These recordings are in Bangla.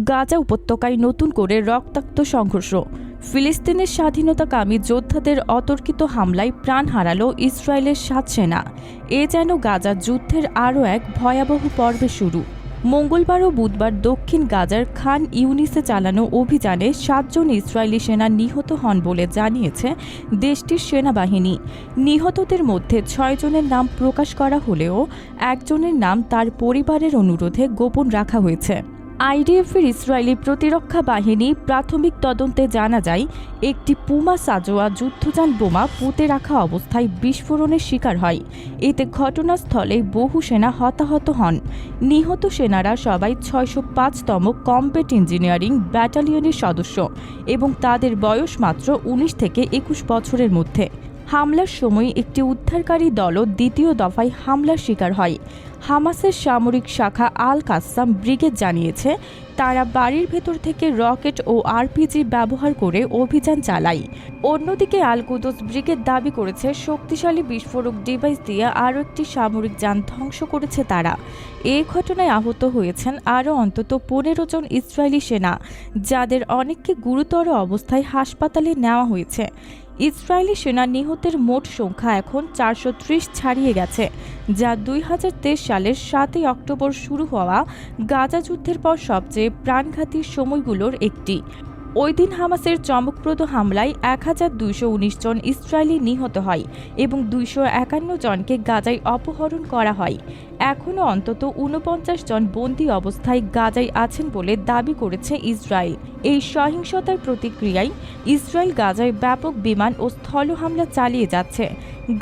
গাজা উপত্যকায় নতুন করে রক্তাক্ত সংঘর্ষ। ফিলিস্তিনের স্বাধীনতাকামী যোদ্ধাদের অতর্কিত হামলায় প্রাণ হারালো ইসরায়েলের সাত সেনা। এ যেন গাজা যুদ্ধের আরও এক ভয়াবহ পর্বে শুরু। মঙ্গলবার ও বুধবার দক্ষিণ গাজার খান ইউনিসে চালানো অভিযানে সাতজন ইসরায়েলি সেনা নিহত হন বলে জানিয়েছে দেশটির সেনাবাহিনী। নিহতদের মধ্যে ছয়জনের নাম প্রকাশ করা হলেও একজনের নাম তার পরিবারের অনুরোধে গোপন রাখা হয়েছে। আইডিএফের ইসরায়েলি প্রতিরক্ষা বাহিনী প্রাথমিক তদন্তে জানা যায়, একটি পুমা সাজোয়া যুদ্ধযান বোমা পুঁতে রাখা অবস্থায় বিস্ফোরণের শিকার হয়। এতে ঘটনাস্থলে বহু সেনা হতাহত হন। নিহত সেনারা সবাই ছয়শো পাঁচতম কমব্যাট ইঞ্জিনিয়ারিং ব্যাটালিয়নের সদস্য এবং তাদের বয়স মাত্র উনিশ থেকে একুশ বছরের মধ্যে। হামলার সময় একটি উদ্ধারকারী দলও দ্বিতীয় দফায় হামলার শিকার হয়। হামাসের সামরিক শাখা আল কাসাম ব্রিগেড জানিয়েছে, তারা বাড়ির ভেতর থেকে রকেট ও আরপিজি ব্যবহার করে অভিযান চালায়। অন্যদিকে আল কুদস ব্রিগেড দাবি করেছে, শক্তিশালী বিস্ফোরক ডিভাইস দিয়ে আরও একটি সামরিক যান ধ্বংস করেছে তারা। এই ঘটনায় আহত হয়েছেন আরও অন্তত পনেরো জন ইসরায়েলি সেনা, যাদের অনেককে গুরুতর অবস্থায় হাসপাতালে নেওয়া হয়েছে। ইসরায়েলি সেনা নিহতের মোট সংখ্যা এখন চারশো ত্রিশ ছাড়িয়ে গেছে, যা দুই হাজার তেইশ সালের সাতই অক্টোবর শুরু হওয়া গাজা যুদ্ধের পর সবচেয়ে প্রাণঘাতী সময়গুলোর একটি। ওই দিন হামাসের চমকপ্রদ হামলায় এক হাজার দুইশো উনিশ জন ইসরায়েলি নিহত হয় এবং দুইশো একান্ন জনকে গাজায় অপহরণ করা হয়। এখনও অন্তত ঊনপঞ্চাশ জন বন্দী অবস্থায় গাজায় আছেন বলে দাবি করেছে ইসরায়েল। এই সহিংসতার প্রতিক্রিয়ায় ইসরায়েল গাজায় ব্যাপক বিমান ও স্থল হামলা চালিয়ে যাচ্ছে।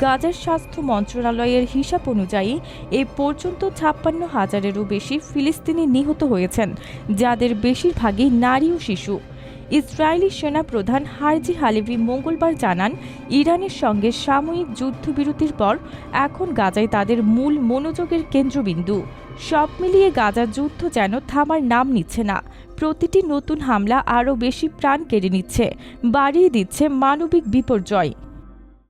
গাজার স্বাস্থ্য মন্ত্রণালয়ের হিসাব অনুযায়ী এ পর্যন্ত ছাপ্পান্ন হাজারেরও বেশি ফিলিস্তিনি নিহত হয়েছেন, যাদের বেশিরভাগই নারী ও শিশু। ইসরায়েলি সেনা প্রধান হারজি হালেভি মঙ্গলবার জানান, ইরানের সঙ্গে সাময়িক যুদ্ধবিরতির পর এখন গাজায় তাদের মূল মনোযোগের কেন্দ্রবিন্দু। সব মিলিয়ে গাজার যুদ্ধ যেন থামার নাম নিচ্ছে না। প্রতিটি নতুন হামলা আরও বেশি প্রাণ কেড়ে নিচ্ছে। বাড়িয়ে দিচ্ছে মানবিক বিপর্যয়।